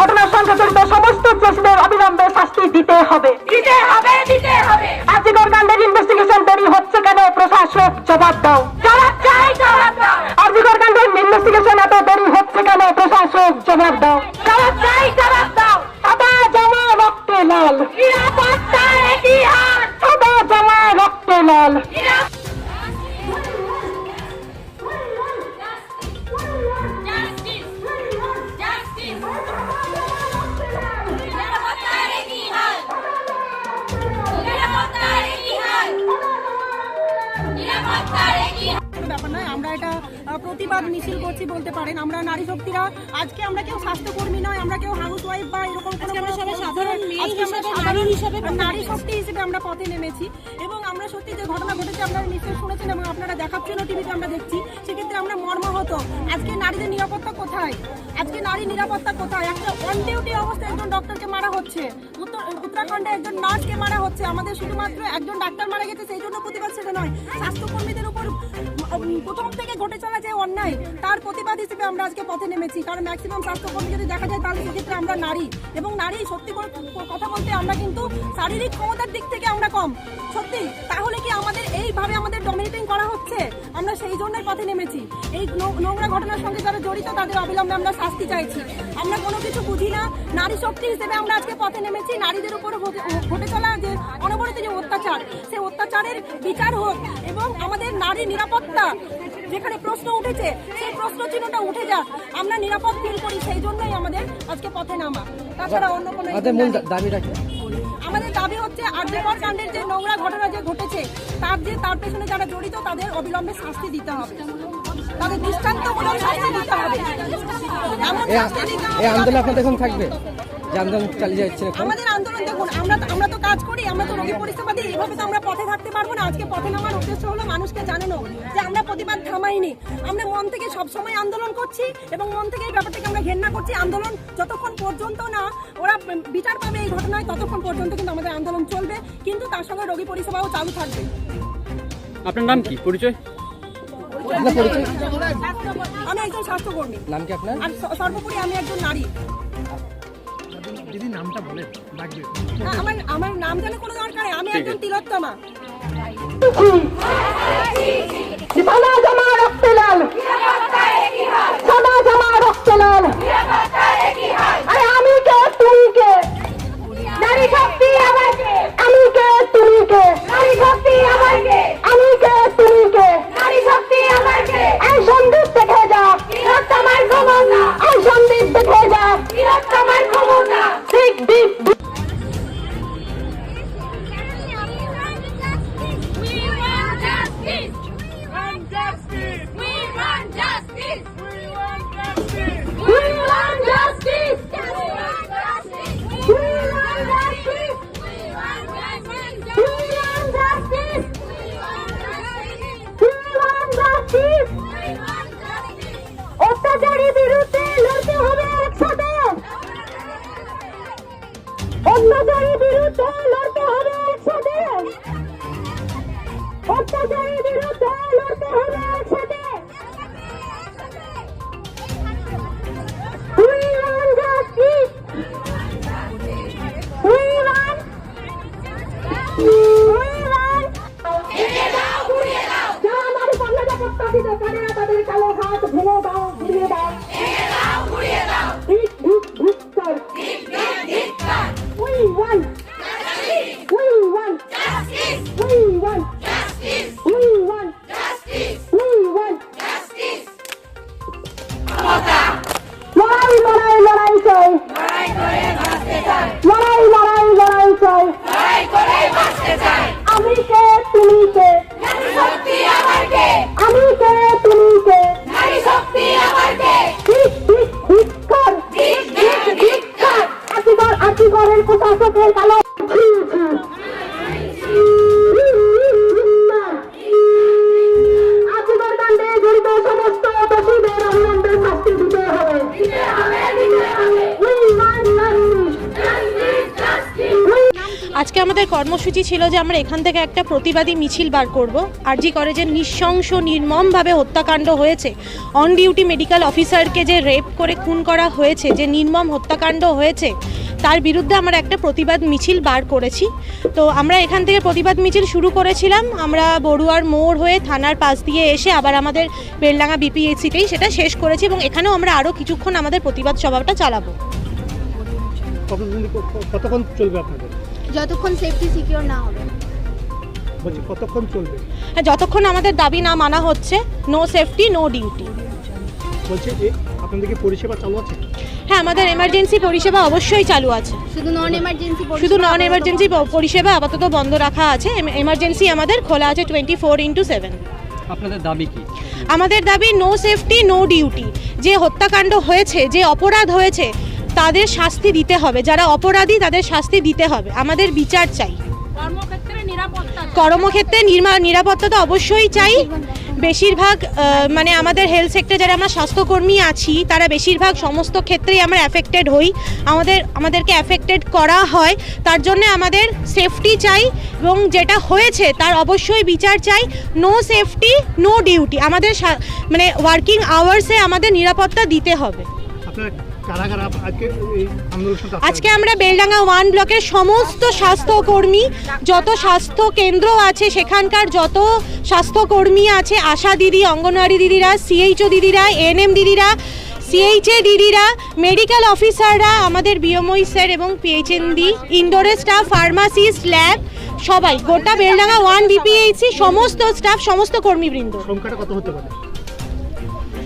ঘটনার সঙ্গে জড়িত সমস্ত দোষীদের অবিলম্বে শাস্তি দিতে হবে। দিতে হবে দিতে হবে! আজিকর কাণ্ডের ইনভেস্টিগেশন দেরি হচ্ছে কেন? প্রশাসক জবাব দাও। জবাব চাই জবাব দাও! আজিকর কাণ্ডের ইনভেস্টিগেশন এত দেরি হচ্ছে কেন? প্রশাসক জবাব দাও। জবাব চাই জবাব দাও! সাদা জামা রক্তে লাল। নিরাপত্তার ইতিহাস! সাদা জামা রক্তে লাল। প্রতিবাদ মিছিল করছি বলতে পারেন। আমরা নারী শক্তিরা আজকে আমরা কেউ স্বাস্থ্যকর্মী নয় আমরা কেউ হাউস ওয়াইফ বা এরকম সাধারণ হিসেবে নারী শক্তি হিসেবে আমরা পথে নেমেছি। এবং আমরা সত্যি যে ঘটনা ঘটেছে আপনারা নিশ্চয়ই শুনেছেন এবং আপনারা দেখাচ্ছেন টিভিতে আমরা দেখছি সেক্ষেত্রে আমরা মর্মাহত। আজকে নারীদের নিরাপত্তা কোথায়? আজকে নারী নিরাপত্তা কোথায়? একটা অন ডিউটি অবস্থায় একজন ডক্টরকে মারা হচ্ছে। উত্তর উত্তরাখণ্ডে একজন নার্সকে মারা হচ্ছে। আমাদের শুধুমাত্র একজন ডাক্তার মারা গেছে সেই জন্য প্রতিবাদ সেটা নয়। স্বাস্থ্যকর্মীদের উপর প্রথম থেকে ঘটে চলা যে অন্যায়, তার প্রতিবাদ হিসেবে আমরা আজকে পথে নেমেছি। কারণ ম্যাক্সিমাম স্বাস্থ্যকর্মী যদি দেখা যায়, তাহলে সেক্ষেত্রে আমরা নারী। এবং নারী সত্যি কথা বলতে আমরা কিন্তু শারীরিক ক্ষমতার দিক থেকে আমরা কম। সত্যি, তাহলে কি আমাদের ডমিনেটিং করা হচ্ছে? আমরা সেই জন্যই পথে নেমেছি। এই নোংরা ঘটনার সঙ্গে যারা জড়িত তাদের অবিলম্বে আমরা শাস্তি চাইছি। আমরা কোনো কিছু বুঝি না। নারী শক্তি হিসেবে আমরা আজকে পথে নেমেছি। নারীদের উপর ঘটে- চলা যে অনবরত যে অত্যাচার সেই অত্যাচারের বিচার হোক এবং আমাদের নারী নিরাপত্তা যেখানে প্রশ্ন উঠেছে সেই প্রশ্ন চিহ্নটা উঠে যাক। আমরা নিরাপদ ফিল করি সেই জন্যই আমাদের আজকে পথে নামা। তাছাড়া অন্য কোনো দা- আমাদের দাবি হচ্ছে আর্যকর কাণ্ডের যে নোংরা ঘটনা যে ঘটেছে তার যে তার পেছনে যারা জড়িত তাদের অবিলম্বে শাস্তি দিতে হবে। তাদের দৃষ্টান্তমূলক শাস্তি দিতে হবে। এই আন্দোলন আপনাদের এখন থাকবে। যে আন্দোলন চালিয়ে যাচ্ছে আমাদের আন্দোলন দেখুন আমরা আমরা তো কাজ করি আমরা তো রোগী পরিষেবা দিই এভাবে তো আমরা পথে থাকতে পারব না। আজকে পথে নামার উদ্দেশ্য হলো মানুষকে জানানো যে আমরা প্রতিবাদ থামাইনি। আমরা মন থেকে সব সময় আন্দোলন করছি এবং মন থেকে এই ব্যাপারটাকে আমরা ঘেন্না করছি। আন্দোলন যতক্ষণ পর্যন্ত না ওরা বিচার পাবে এই ঘটনায় ততক্ষণ পর্যন্ত কিন্তু আমাদের আন্দোলন চলবে। কিন্তু তার সঙ্গে রোগী পরিষেবাও চালু থাকবে। আপনার নাম কি? পরিচয়? আমি একজন স্বাস্থ্যকর্মী। নাম কি আপনার? আর সর্বোপরি আমি একজন নারী। দিদি নামটা বলেন লাগবে আমার আমার নাম জানা কোনো দরকার নেই। আমি একজন তিলোত্তমা। সমাজ আমার রক্তে লাল সমাজ আমার রক্তে লাল চাই। লড়াই লড়াই লড়াই চাই। আমি কে, তুমি কে? আমি কে, তুমি কে? ঠিক ঠিক কোথা প্রশাসকের কালো। আজকে আমাদের কর্মসূচি ছিল যে আমরা এখান থেকে একটা প্রতিবাদী মিছিল বার করব। আরজি করে যে নৃশংস, নির্মমভাবে হত্যাকাণ্ড হয়েছে। অন ডিউটি মেডিকেল অফিসারকে যে রেপ করে খুন করা হয়েছে, যে নির্মম হত্যাকাণ্ড হয়েছে, তার বিরুদ্ধে আমরা একটা প্রতিবাদ মিছিল বার করেছি। তো আমরা এখান থেকে প্রতিবাদ মিছিল শুরু করেছিলাম। আমরা বড়ুয়ার মোড় হয়ে থানার পাশ দিয়ে এসে আবার আমাদের বেলডাঙ্গা বিপিএসসিতেই সেটা শেষ করেছি এবং এখানেও আমরা আরও কিছুক্ষণ আমাদের প্রতিবাদ সভাটা চালাবো। কতক্ষণ চলবে আপনাদের? যতক্ষণ সেফটি সিকিউর না হবে। বলছি কতক্ষণ চলবে? হ্যাঁ, যতক্ষণ আমাদের দাবি না মানা হচ্ছে নো সেফটি নো ডিউটি বলছে আপনাদের কি পরিষেবা চালু আছে? হ্যাঁ আমাদের এমার্জেন্সি পরিষেবা অবশ্যই চালু আছে। শুধু নন এমার্জেন্সি শুধু নন এমার্জেন্সি পরিষেবা আপাতত বন্ধ রাখা আছে। এমার্জেন্সি আমাদের খোলা আছে টোয়েন্টি ফোর ইন্টু সেভেন আপনাদের দাবি কি? আমাদের দাবি নো সেফটি নো ডিউটি যে হত্যাকাণ্ড হয়েছে যে অপরাধ হয়েছে তাদের শাস্তি দিতে হবে। যারা অপরাধী তাদের শাস্তি দিতে হবে। আমাদের বিচার চাই। কর্মক্ষেত্রে নির্মা- নিরাপত্তা তো অবশ্যই চাই। বেশিরভাগ মানে আমাদের হেলথ সেক্টরে যারা আমরা স্বাস্থ্যকর্মী আছি তারা বেশিরভাগ সমস্ত ক্ষেত্রেই আমরা অ্যাফেক্টেড হই। আমাদের আমাদেরকে অ্যাফেক্টেড করা হয়। তার জন্য আমাদের সেফটি চাই এবং যেটা হয়েছে তার অবশ্যই বিচার চাই। নো সেফটি নো ডিউটি আমাদের মানে ওয়ার্কিং আওয়ার্সে আমাদের নিরাপত্তা দিতে হবে। আজকে আমরা বেলডাঙ্গা ওয়ান ব্লকের সমস্ত স্বাস্থ্যকর্মী যত স্বাস্থ্য কেন্দ্র আছে সেখানকার যত স্বাস্থ্যকর্মী আছে আশা দিদি অঙ্গনওয়াড়ি দিদিরা সিএইচও দিদিরা এনএম দিদিরা সিএইচএ দিদিরা মেডিকেল অফিসাররা আমাদের বিএমওই স্যার এবং পিএইচএনডি ইনডোরের স্টাফ ফার্মাসিস্ট ল্যাব সবাই গোটা বেলডাঙ্গা ওয়ান বিপিএইচসি সমস্ত স্টাফ সমস্ত কর্মীবৃন্দ। সংখ্যাটা কত হতে পারে?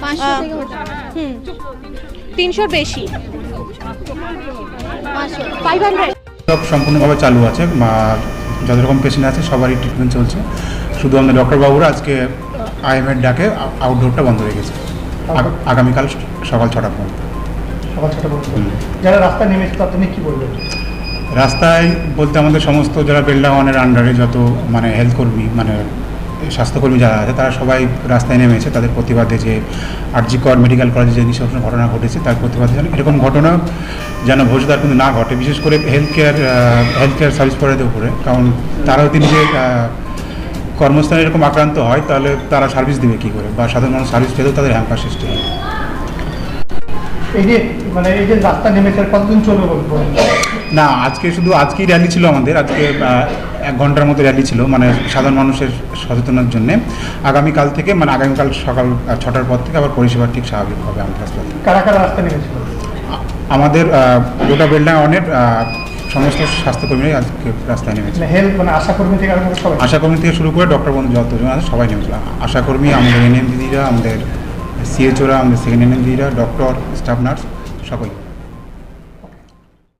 পাঁচশো আহ, থেকে হতে পারে। হুম। তিনশোর বেশি। ফাইভ হান্ড্রেড সব সম্পূর্ণভাবে চালু আছে যত রকম পেশেন্ট আছে সবারই ট্রিটমেন্ট চলছে। শুধু আমাদের ডক্টরবাবুরা আজকে আইএমএর ডাকে আউটডোরটা বন্ধ রেখেছে আগা- আগামীকাল সকাল ছটা পর্যন্ত। সকাল ছটা পর্যন্ত? যারা রাস্তায় নেমেছে তাদের কি বলবেন? রাস্তায় বলতে আমাদের সমস্ত যারা বেলডাওয়ানের আন্ডারে যত মানে হেলথ কর্মী মানে স্বাস্থ্যকর্মী যারা আছে তারা সবাই রাস্তায় নেমেছে তাদের প্রতিবাদে যে আরজিকর মেডিকেল কলেজে যে নিঃসব ঘটনা ঘটেছে তার প্রতিবাদে যেন এরকম ঘটনা যেন ভবিষ্যতে কিন্তু না ঘটে বিশেষ করে health care health care service প্রোভাইডারদের উপরে। কারণ তারাও তিনি যে কর্মস্থানে এরকম আক্রান্ত হয় তাহলে তারা সার্ভিস দেবে কী করে? বা সাধারণ মানুষ সার্ভিস পেতেও তাদের হ্যাম্পার সৃষ্টি হয়। এই যে মানে এই যে রাস্তা নেমেছে কতদিন চলবে না আজকে শুধু আজকেই র্যালি ছিল আমাদের। আজকে এক ঘণ্টার মতো র্যালি ছিল মানে সাধারণ মানুষের সচেতনার জন্য। আগামীকাল থেকে মানে আগামীকাল সকাল ছটার পর থেকে আবার পরিষেবা ঠিক স্বাভাবিক হবে কারা কারা রাস্তায় নেমেছিল আমাদের গোটা বেলডাঙ্গা অনেক সমস্ত স্বাস্থ্যকর্মীরাই আজকে রাস্তায় নেমেছে। মানে মানে আশাকর্মী থেকে আশাকর্মী থেকে শুরু করে ডক্টর বন্ধু যতজন আছে সবাই নেমেছিল। আশাকর্মী আমাদের এনএম দিদিরা আমাদের সিএচওরা আমাদের সেকেন্ড এনএম দিদিরা ডক্টর স্টাফ নার্স সকলে।